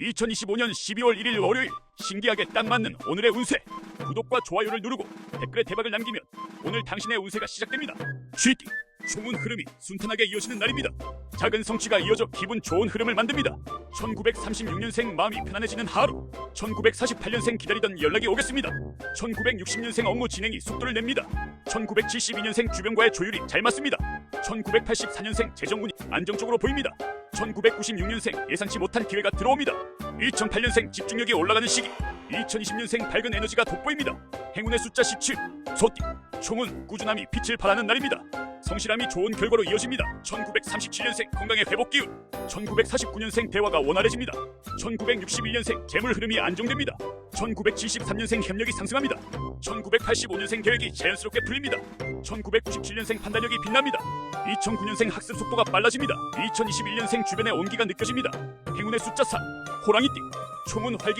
2025년 12월 1일 월요일 신기하게 딱 맞는 오늘의 운세. 구독과 좋아요를 누르고 댓글에 대박을 남기면 오늘 당신의 운세가 시작됩니다. 쥐띠 좋은 흐름이 순탄하게 이어지는 날입니다. 작은 성취가 이어져 기분 좋은 흐름을 만듭니다. 1936년생 마음이 편안해지는 하루 1948년생 기다리던 연락이 오겠습니다. 1960년생 업무 진행이 속도를 냅니다. 1972년생 주변과의 조율이 잘 맞습니다. 1984년생 재정운이 안정적으로 보입니다 1996년생 예상치 못한 기회가 들어옵니다. 2008년생 집중력이 올라가는 시기. 2020년생 밝은 에너지가 돋보입니다. 행운의 숫자 17. 소띠. 총은 꾸준함이 빛을 발하는 날입니다. 성실함이 좋은 결과로 이어집니다. 1937년생 건강의 회복 기운. 1949년생 대화가 원활해집니다. 1961년생 재물 흐름이 안정됩니다. 1973년생 협력이 상승합니다. 1985년생 계획이 자연스럽게 풀립니다. 1997년생 판단력이 빛납니다. 2009년생 학습 속도가 빨라집니다. 2021년생 주변의 온기가 느껴집니다. 행운의 숫자 4. 호랑이띠. 총은 활기